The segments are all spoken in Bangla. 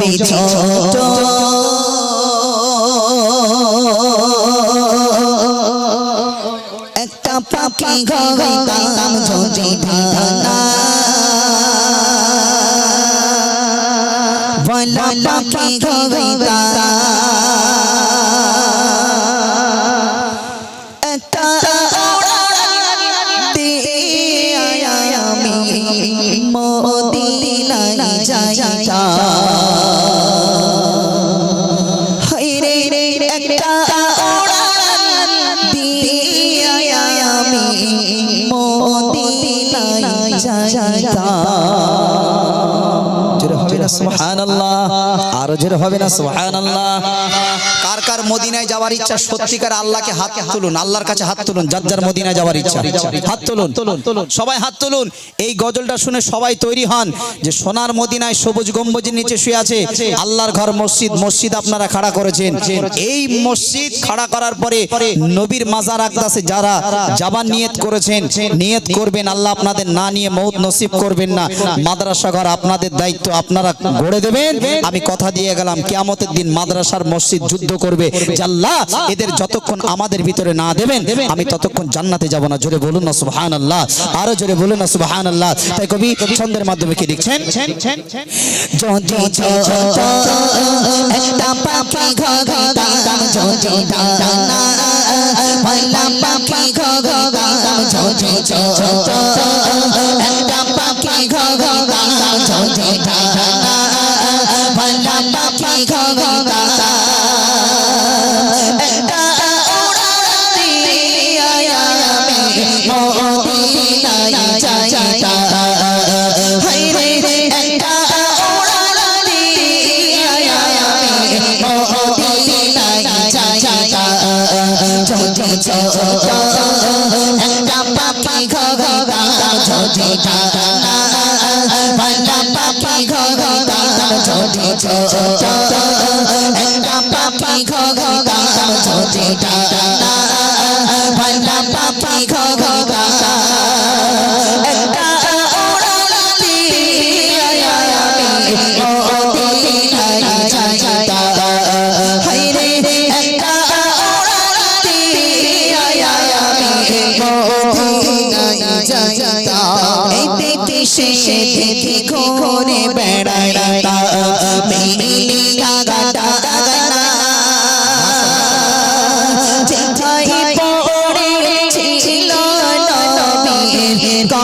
যদি ছোট না সুবহানাল্লাহ। আরও জোরে হবে না সুবহানাল্লাহ। কার কার মদিনায় যাওয়ার ইচ্ছা সত্যিকার আল্লাহকে হাত তুলুন আল্লাহর কাছে হাত তুলুন যার যার মদিনায় যাওয়ার ইচ্ছা হাত তুলুন তুলুন সবাই হাত তুলুন। এই গজলটা শুনে সবাই তৈরি হন যে সোনার মদিনায় সবুজ গম্বুজের নিচে শুয়ে আছে আল্লাহর ঘর মসজিদ মসজিদ আপনারা খাড়া করেছেন। এই মসজিদ খাড়া করার পরে নবীর মাজার আকদাসে যারা যাবার নিয়ত করেছেন নিয়ত করবেন আল্লাহ আপনাদের না নিয়ে মৌত নসিব করবেন না। মাদ্রাসা ঘর আপনাদের দায়িত্ব আপনারা গড়ে দেবেন আমি কথা দিয়ে গেলাম কেয়ামতের দিন মাদ্রাসার মসজিদ যুদ্ধ করবে জাল্লাহ এদের যতক্ষণ আমাদের ভিতরে না দেবেন আমি ততক্ষণ জান্নাতে যাব না জোরে বলুন না সুবহান আল্লাহ আরও জোরে বলুন না সুবহান আল্লাহ তাই কবি ছন্দের মাধ্যমে কি লিখছেন একটা পাখি ঘগাম যদি ধানা বলা ছোট একটা পাখি ঘগাম যদি ধানা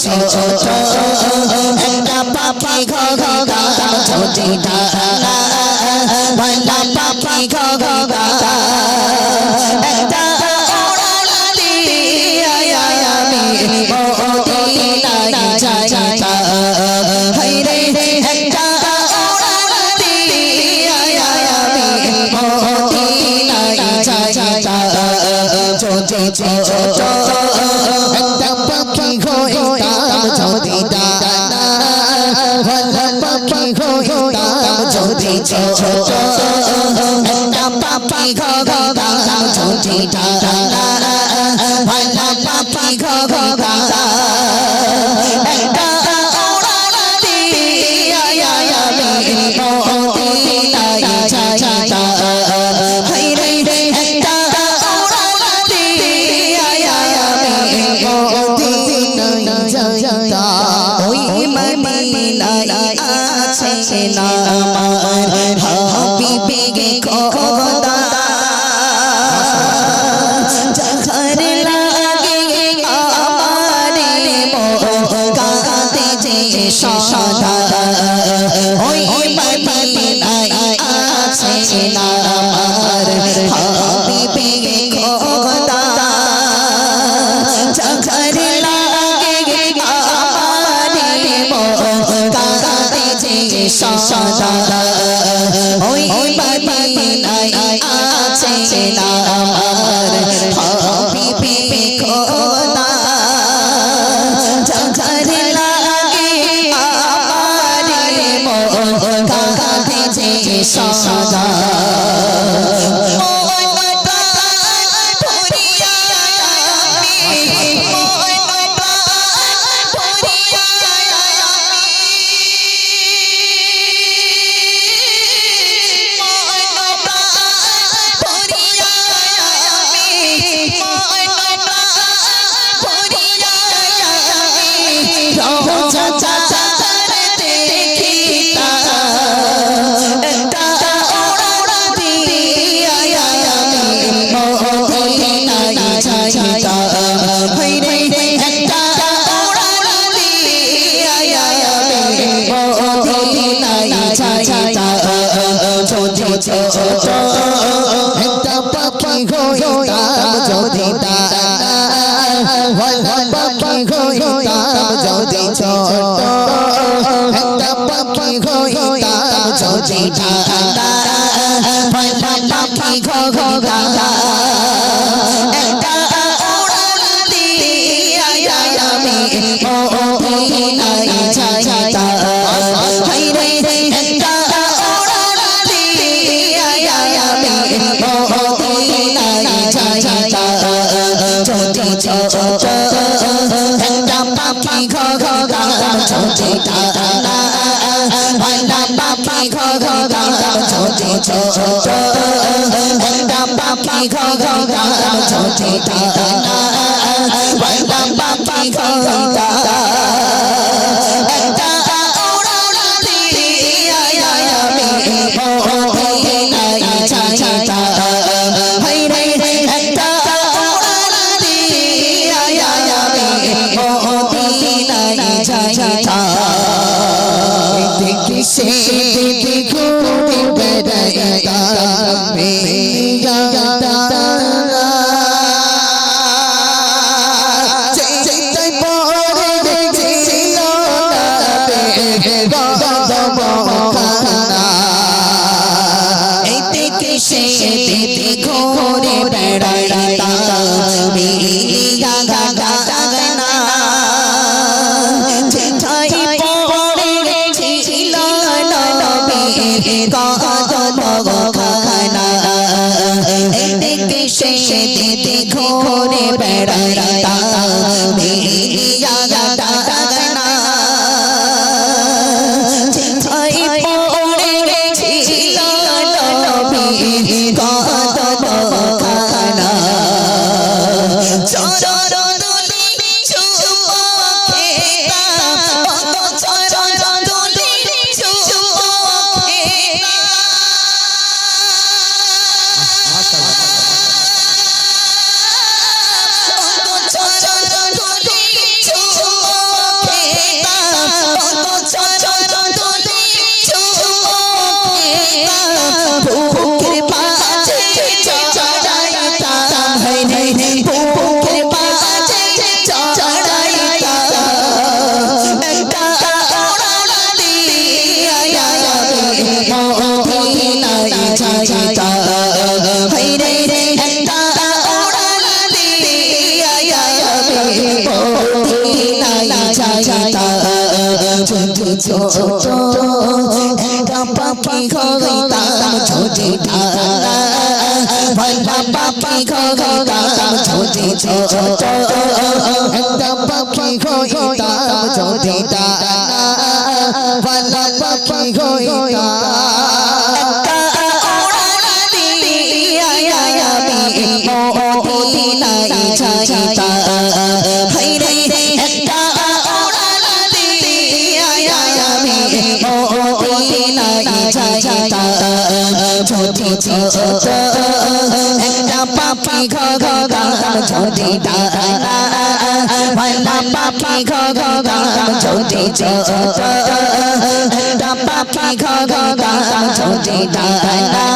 ছোট একটা পাখি হইতাম যদি দাদা বলা পাখি হইতাম একটা উড়ান ঝোটা ছোট পাখি ঘগদাম ছোটি ছোট একটা পাখি ঘগদাম ছোটি ছোট একটা পাখি ঘগদাম দব খানা এতে কৃষে দিদি ঘোরে বেড়াইতা। বিলি গাগা গাগা গানা ঠেঠাই পড়ে তা ছোট ছোট একটা পাপি করে তাম ছোটে ডানা ভাইটা পাপি করে তাম ছোটে ছোট একটা পাপি করে তাম ছোটে ডানা ভাইটা পাপি করে যদি পাখি ঘগাম যদি পাখি ঘগাম যদি ডানা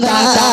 ভালা